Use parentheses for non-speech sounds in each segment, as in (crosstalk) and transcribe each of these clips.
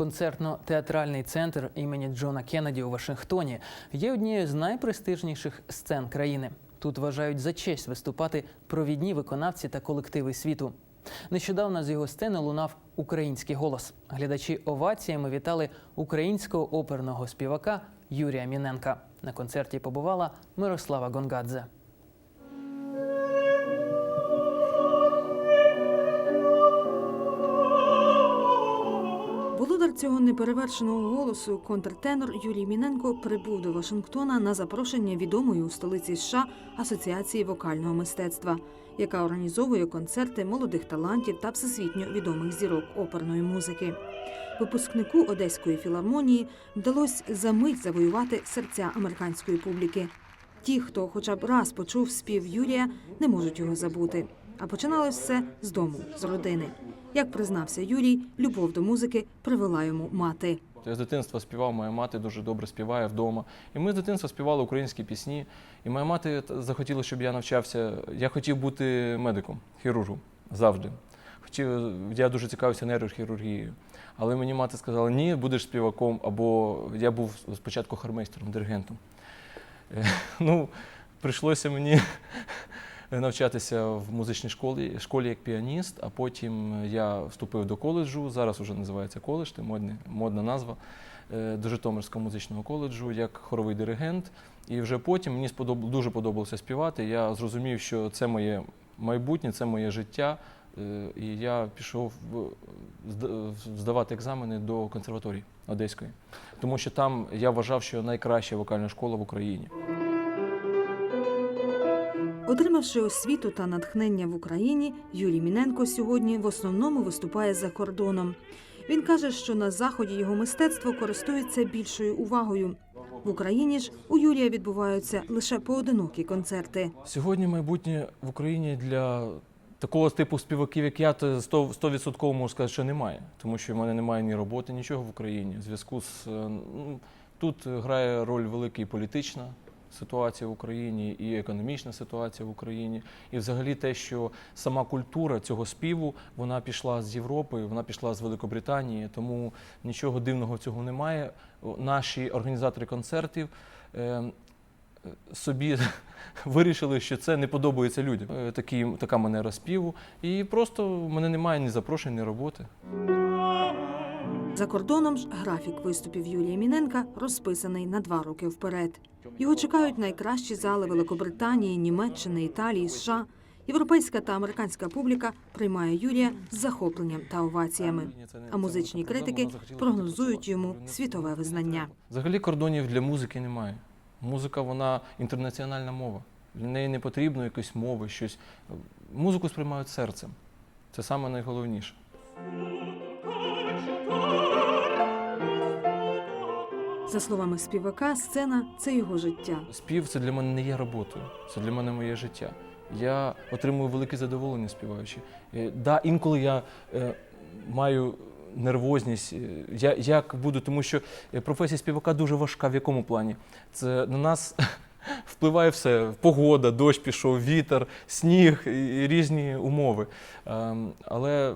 Концертно-театральний центр імені Джона Кеннеді у Вашингтоні є однією з найпрестижніших сцен країни. Тут вважають за честь виступати провідні виконавці та колективи світу. Нещодавно з його сцени лунав український голос. Глядачі оваціями вітали українського оперного співака Юрія Міненка. На концерті побувала Мирослава Гонгадзе. Цього неперевершеного голосу, контртенор Юрій Міненко прибув до Вашингтона на запрошення відомої у столиці США Асоціації вокального мистецтва, яка організовує концерти молодих талантів та всесвітньо відомих зірок оперної музики. Випускнику Одеської філармонії вдалося за мить завоювати серця американської публіки. Ті, хто хоча б раз почув спів Юрія, не можуть його забути. А починалось все з дому, з родини. Як признався Юрій, любов до музики привела йому мати. Я з дитинства співав, моя мати дуже добре співає вдома. І ми з дитинства співали українські пісні. І моя мати захотіла, щоб я навчався. Я хотів бути медиком, хірургом завжди. Хотів, я дуже цікавився нейрохірургією. Але мені мати сказала, ні, будеш співаком, або я був спочатку хормейстером, диригентом. Е, (laughs) Ну, прийшлося мені навчатися в музичній школі, школі як піаніст, а потім я вступив до коледжу. Зараз вже називається коледж, це модна, модна назва е, до Житомирського музичного коледжу як хоровий диригент. І вже потім мені сподоб... дуже подобалося співати. Я зрозумів, що це моє майбутнє, це моє життя. Е, І я пішов здавати екзамени до консерваторії Одеської, тому що там я вважав, що найкраща вокальна школа в Україні. Отримавши освіту та натхнення в Україні, Юрій Міненко сьогодні в основному виступає за кордоном. Він каже, що на заході його мистецтво користується більшою увагою. В Україні ж у Юрія відбуваються лише поодинокі концерти. Сьогодні майбутнє в Україні для такого типу співаків, як я, то 100%, 100% можу сказати, що немає. Тому що в мене немає ні роботи, нічого в Україні. В зв'язку з ну, тут грає роль велика політична ситуація в Україні, і економічна ситуація в Україні. І взагалі те, що сама культура цього співу вона пішла з Європи, вона пішла з Великобританії, тому нічого дивного цього немає. Наші організатори концертів. е, собі (laughs) вирішили, що це не подобається людям. Е, Такі, така манера співу. І просто в мене немає ні запрошень, ні роботи. За кордоном ж графік виступів Юрія Міненка розписаний на два роки вперед. Його чекають найкращі зали Великобританії, Німеччини, Італії, США. Європейська та американська публіка приймає Юрія з захопленням та оваціями. А музичні критики прогнозують йому світове визнання. Взагалі кордонів для музики немає. Музика вона інтернаціональна мова. Для неї не потрібно якоїсь мови, щось. Музику сприймають серцем. Це саме найголовніше. За словами співака, сцена це його життя. Спів це для мене не є роботою, це для мене моє життя. Я отримую велике задоволення співаючи. Е, Да, інколи я е, маю нервозність. е, Я як буду, тому що е, професія співака дуже важка. В якому плані? Це на нас (laughs) впливає все: погода, дощ пішов, вітер, сніг і різні умови. Ем, Але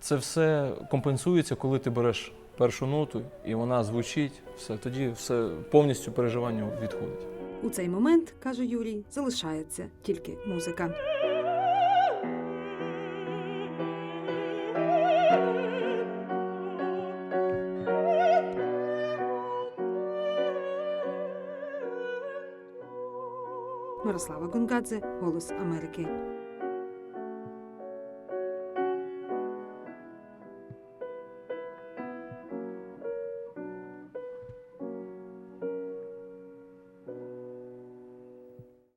це все компенсується, коли ти береш першу ноту, і вона звучить, все, тоді все повністю переживання відходить. У цей момент, каже Юрій, залишається тільки музика. Мирослава Гонгадзе, Голос Америки.